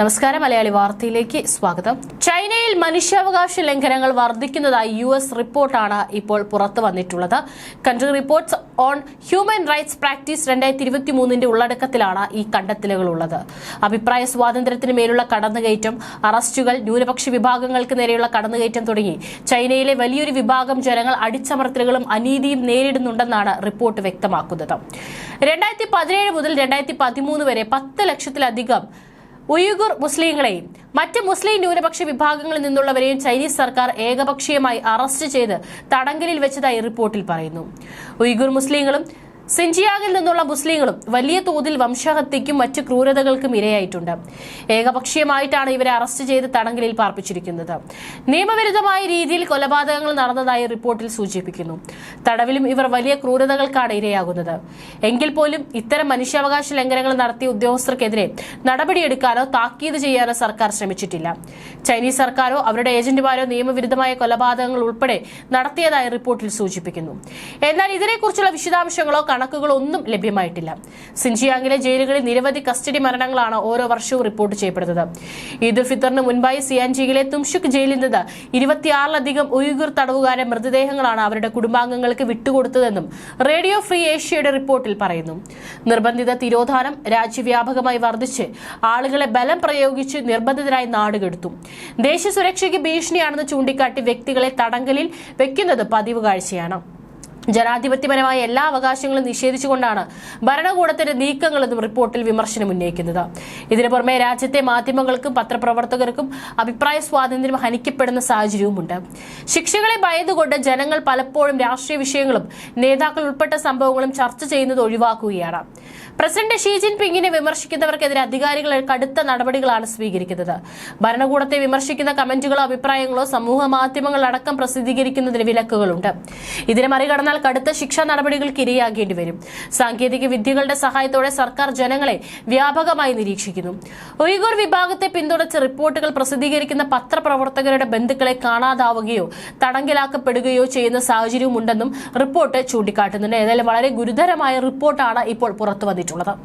നമസ്കാരം. മലയാളി വാർത്തയിലേക്ക് സ്വാഗതം. ചൈനയിൽ മനുഷ്യാവകാശ ലംഘനങ്ങൾ വർദ്ധിക്കുന്നതായി യു എസ് റിപ്പോർട്ടാണ് ഇപ്പോൾ പുറത്തു വന്നിട്ടുള്ളത്. Country reports on human rights practice രണ്ടായിരത്തി ഇരുപത്തി മൂന്നിന്റെ ഉള്ളടക്കത്തിലാണ് ഈ കണ്ടെത്തലുകൾ ഉള്ളത് അഭിപ്രായ സ്വാതന്ത്ര്യത്തിന് മേലുള്ള കടന്നുകയറ്റം അറസ്റ്റുകൾ ന്യൂനപക്ഷ വിഭാഗങ്ങൾക്ക് നേരെയുള്ള കടന്നുകയറ്റം തുടങ്ങി ചൈനയിലെ വലിയൊരു വിഭാഗം ജനങ്ങൾ അടിച്ചമർത്തലുകളും അനീതിയും നേരിടുന്നുണ്ടെന്നാണ് റിപ്പോർട്ട് വ്യക്തമാക്കുന്നത്. രണ്ടായിരത്തി പതിനേഴ് മുതൽ രണ്ടായിരത്തി പതിമൂന്ന് വരെ പത്ത് ലക്ഷത്തിലധികം ഉയുഗുർ മുസ്ലിങ്ങളെയും മറ്റ് മുസ്ലിം ന്യൂനപക്ഷ വിഭാഗങ്ങളിൽ നിന്നുള്ളവരെയും ചൈനീസ് സർക്കാർ ഏകപക്ഷീയമായി അറസ്റ്റ് ചെയ്ത് തടങ്കലിൽ വെച്ചതായി റിപ്പോർട്ടിൽ പറയുന്നു. ഉയ്ഗുർ മുസ്ലിങ്ങളും സിൻജിയാങ്ങിൽ നിന്നുള്ള മുസ്ലിങ്ങളും വലിയ തോതിൽ വംശഹത്യയ്ക്കും മറ്റ് ക്രൂരതകൾക്കും ഇരയായിട്ടുണ്ട്. ഏകപക്ഷീയമായിട്ടാണ് ഇവരെ അറസ്റ്റ് ചെയ്ത് തടങ്കലിൽ പാർപ്പിച്ചിരിക്കുന്നത്. നിയമവിരുദ്ധമായ രീതിയിൽ കൊലപാതകങ്ങൾ നടന്നതായി റിപ്പോർട്ടിൽ സൂചിപ്പിക്കുന്നു. തടവിലും ഇവർ വലിയ ക്രൂരതകൾക്കാണ് ഇരയാകുന്നത്. എങ്കിൽ പോലും ഇത്തരം മനുഷ്യാവകാശ ലംഘനങ്ങൾ നടത്തിയ ഉദ്യോഗസ്ഥർക്കെതിരെ നടപടിയെടുക്കാനോ താക്കീത് ചെയ്യാനോ സർക്കാർ ശ്രമിച്ചിട്ടില്ല. ചൈനീസ് സർക്കാരോ അവരുടെ ഏജന്റുമാരോ നിയമവിരുദ്ധമായ കൊലപാതകങ്ങൾ ഉൾപ്പെടെ നടത്തിയതായി റിപ്പോർട്ടിൽ സൂചിപ്പിക്കുന്നു. എന്നാൽ ഇതിനെക്കുറിച്ചുള്ള വിശദാംശങ്ങളോ കണക്കുകളോ ഒന്നും ലഭ്യമായിട്ടില്ല. സിൻജിയാങ്ങിലെ ജയിലുകളിൽ നിരവധി കസ്റ്റഡി മരണങ്ങളാണ് ഓരോ വർഷവും റിപ്പോർട്ട് ചെയ്യപ്പെടുന്നത്. ഈദുൽ ഫിത്തറിന് മുൻപായി സിയാൻജിയിലെ തുംഷുക് ജയിലിൽ നിന്ന് ഇരുപത്തിയാറിലധികം ഉയ്ഗുർ തടവുകാരെ മൃതദേഹങ്ങളാണ് അവരുടെ കുടുംബാംഗങ്ങൾക്ക് വിട്ടുകൊടുത്തതെന്നും റേഡിയോ ഫ്രീ ഏഷ്യയുടെ റിപ്പോർട്ടിൽ പറയുന്നു. നിർബന്ധിത തിരോധാനം രാജ്യവ്യാപകമായി വർദ്ധിച്ച് ആളുകളെ ബലം പ്രയോഗിച്ച് നിർബന്ധിതരായി നാടുകെടുത്തു ദേശീയ സുരക്ഷയ്ക്ക് ഭീഷണിയാണെന്ന് ചൂണ്ടിക്കാട്ടി വ്യക്തികളെ തടങ്കലിൽ വെക്കുന്നത് പതിവ് കാഴ്ചയാണ്. ജനാധിപത്യപരമായ എല്ലാ അവകാശങ്ങളും നിഷേധിച്ചുകൊണ്ടാണ് ഭരണകൂടത്തിന്റെ നീക്കങ്ങളെന്നും റിപ്പോർട്ടിൽ വിമർശനം ഉന്നയിക്കുന്നത്. ഇതിനു പുറമെ രാജ്യത്തെ മാധ്യമങ്ങൾക്കും പത്രപ്രവർത്തകർക്കും അഭിപ്രായ സ്വാതന്ത്ര്യം ഹനിക്കപ്പെടുന്ന സാഹചര്യവുമുണ്ട്. ശിക്ഷകളെ ഭയതുകൊണ്ട് ജനങ്ങൾ പലപ്പോഴും രാഷ്ട്രീയ വിഷയങ്ങളും നേതാക്കൾ ഉൾപ്പെട്ട സംഭവങ്ങളും ചർച്ച ചെയ്യുന്നത് ഒഴിവാക്കുകയാണ്. പ്രസിഡന്റ് ഷീ ജിൻപിങ്ങിനെ വിമർശിക്കുന്നവർക്കെതിരെ അധികാരികൾ കടുത്ത നടപടികളാണ് സ്വീകരിക്കുന്നത്. ഭരണകൂടത്തെ വിമർശിക്കുന്ന കമന്റുകളോ അഭിപ്രായങ്ങളോ സമൂഹ മാധ്യമങ്ങളടക്കം പ്രസിദ്ധീകരിക്കുന്നതിന് വിലക്കുകളുണ്ട്. ഇതിനെ മറികടന്നാൽ കടുത്ത ശിക്ഷാ നടപടികൾക്ക് ഇരയാകേണ്ടി വരും. സാങ്കേതിക വിദ്യകളുടെ സഹായത്തോടെ സർക്കാർ ജനങ്ങളെ വ്യാപകമായി നിരീക്ഷിക്കുന്നു. ഉയ്ഗൂർ വിഭാഗത്തെ പിന്തുണച്ച് റിപ്പോർട്ടുകൾ പ്രസിദ്ധീകരിക്കുന്ന പത്രപ്രവർത്തകരുടെ ബന്ധുക്കളെ കാണാതാവുകയോ തടങ്കലാക്കപ്പെടുകയോ ചെയ്യുന്ന സാഹചര്യവും ഉണ്ടെന്നും റിപ്പോർട്ട് ചൂണ്ടിക്കാട്ടുന്നുണ്ട്. ഏതായാലും വളരെ ഗുരുതരമായ റിപ്പോർട്ടാണ് ഇപ്പോൾ പുറത്തു വന്നിട്ടുള്ളത് 中了他